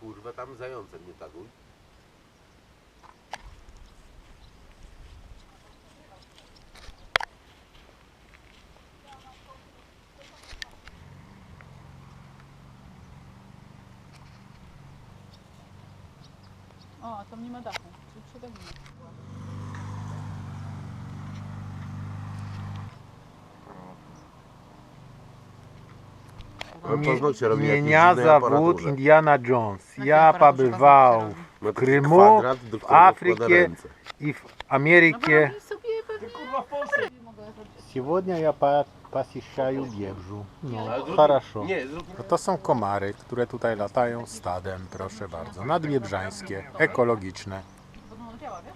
kurwa tam zającem nie taguj. O, a tam nie ma dachu. Tu przedawimy. Ale paznokcie robi jakieś Меня dziwnej зовут aparaturze. Индиана Джонс. Na Я tym aparaturze побывал paznokcie robi. Ma w taki Krymu, kwadrat, do w którego wkłada Afryce ręce. и в No bo Америке. robi sobie pewnie... Mogę zrobić. Сегодня я по- посещаю Biebrzу. No, Ale zrób- хорошо. Nie, zrób No to są komary, które tutaj latają stadem, proszę bardzo. Nadbiebrzańskie, ekologiczne. Bo no działa, wiesz?